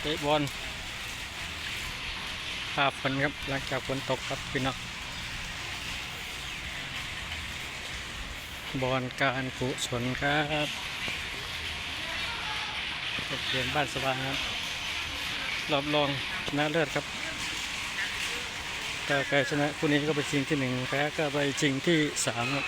เตะบอลภาพฝนครับหลังจากฝนตกครับพี่น้องบอลการกุศลครับโรงเรียนบ้านสว่างครับรอบรองชนะเลิศครับถ้าใครชนะคู่นี้ก็ไปชิงที่หนึ่งแพ้ก็ไปชิงที่สามครับ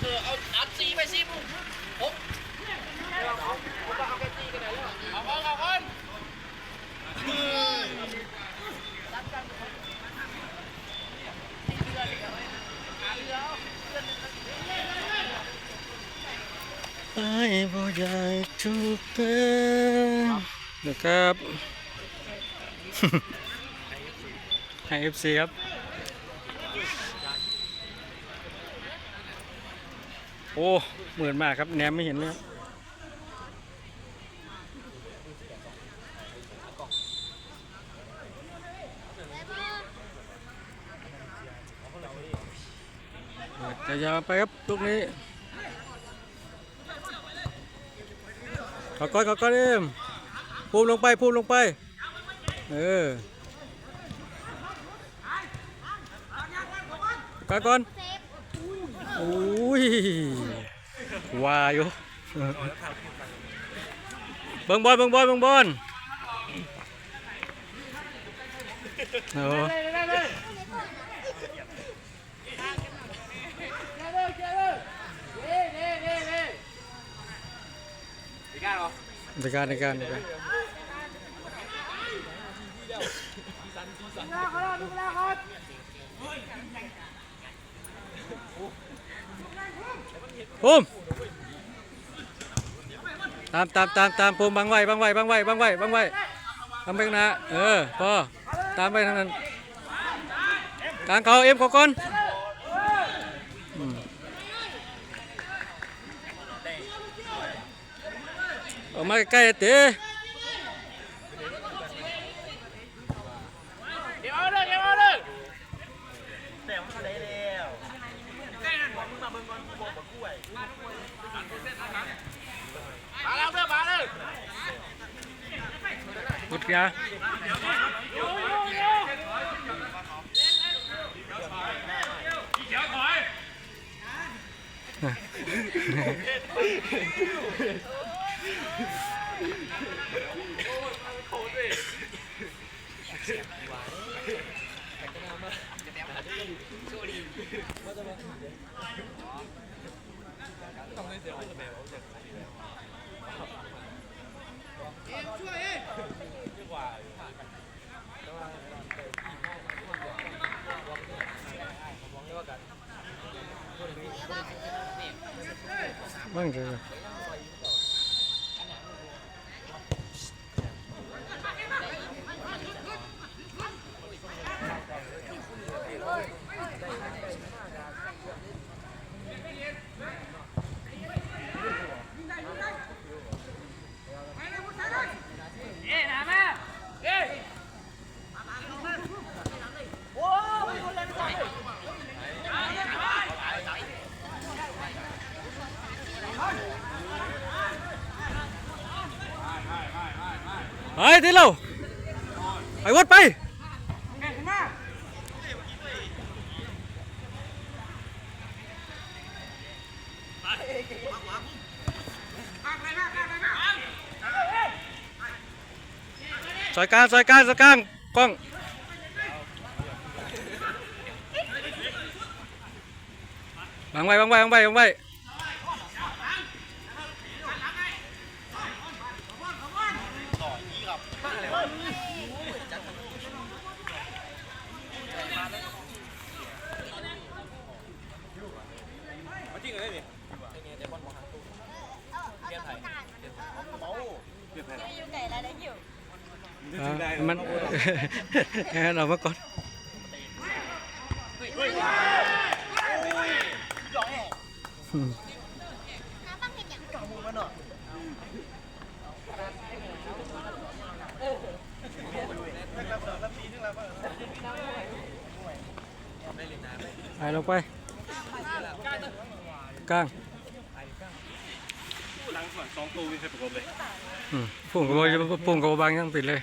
เออเอาอัดซีไปซีปุ๊บปุ๊บเอาเอาเอาแค่ซีกันไหนแล้วเอาคนเอาคน ไอ้บ่อยากทุกเป็นนะครับให้เอฟซีครับ โอ้เหมือนมากครับแหนมไม่เห็นเลยจะยาวไปครับลูกนี้ ขอก้อนขอก้อนเอ็มพูมลงไปพูมลงไป เออก้อนก่อนอุ้ยวาอยู่เบิ่งบอลเบิ่งบอลเบิ่งบอลโอ้ ดีกันเหรอในการในการในการภูมิตามตามตามตามภูมิบังไว้บังไว้บังไว้บังไว้บังไว้ทำไปนะเออพอตามไปทางนั้นกลางเขาเอ็มเขาก่อน ออกมาใกล้ๆเตะเดี๋ยวเอาเลยเดี๋ยวเอาเลยมาแล้วเด้อมาเลย พุ ไปที่เราไปวัดไปซอยกลางซอยกลางซอยกลางกล้องบังไว้บังไว้บังไว้บังไว้ อยู่ไก่อะไรได้อยู่อ่ามันงั้นเอามาก่อนอืมไปลงไปกลางหลัง สองตัวมีใครประกบเลยอืมปุ่งกับบปุ่งกับบางยังปิดเลย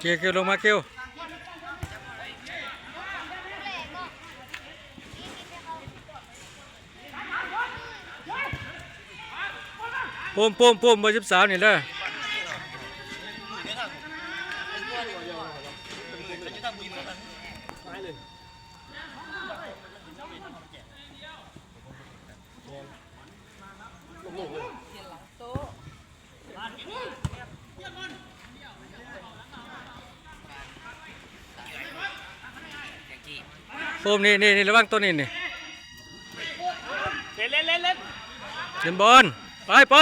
เกียวเกียวลงมาเกียว ปุ่มปุ่มปุ่มเบอร์สิบสามนี่เลยปุ่มนี่นี่นี่ระวังตัวนี้นี่เล่นเล่นเล่นเล่นเล่นบอล ไปไป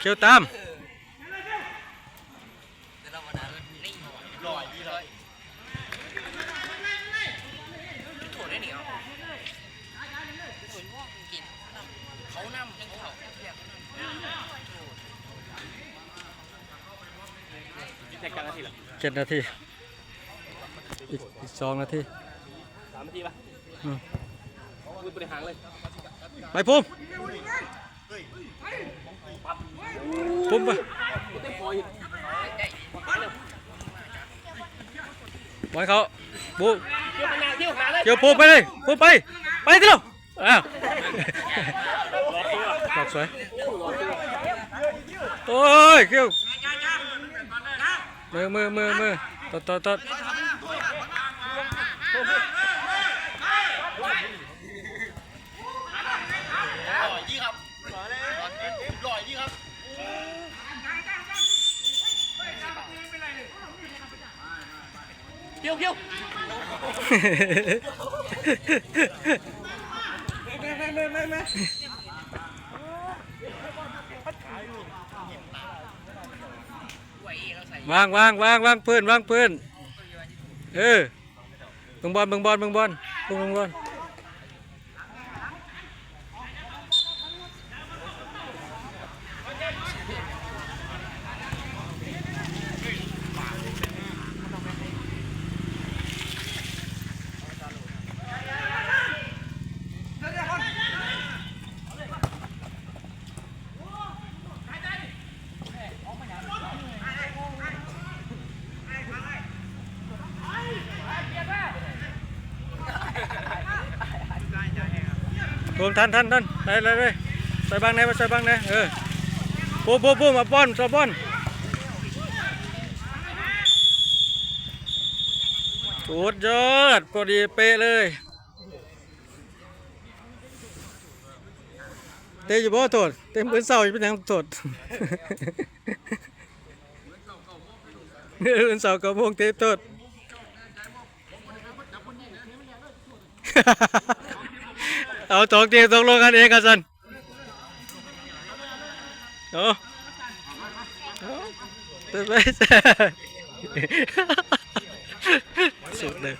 เขียวตาม ลอยดีเลยโถได้เหนียวกินเขาน้ำยังเขา แท็กกันนาทีละ เจ็ดนาที อีกอีกสองนาทีสามนาทีป่ะอืมมือบริหารเลยไปพุ่มพุ่มไปเต็มพอยบอลเขาบูเที่ยวไปนาเที่ยวหาเลยเกี่ยวพุ่มไปเลยพุ่มไป ไปที่เราอ้าวรอตัวดอกสวยโอ้ยเกี่ยว มือมือมือมือตดตดตดลอยดีครับลอยดีครับเที่ยวเที่ย วางวางวางวางปืนวางปืนเออเบิ่งบอลเบิ่งบอลเบิ่งบอลเบิ่งบอล มทันทันทันไปเลยเลยใส่บางไหนมาใส่บางไหนเออปูปูปูมาป้อนมาป้อนสุดยอดพอดีเป๊ะเลยเตะอยู่บ่โทษเต็มพื้นเสาอยู่เป็นยังโทษพื้นเสากับวงเตะโทษ เอาตกเตียงตกลงกันเองกันสันเอาเอาเต้นไปสุดเลย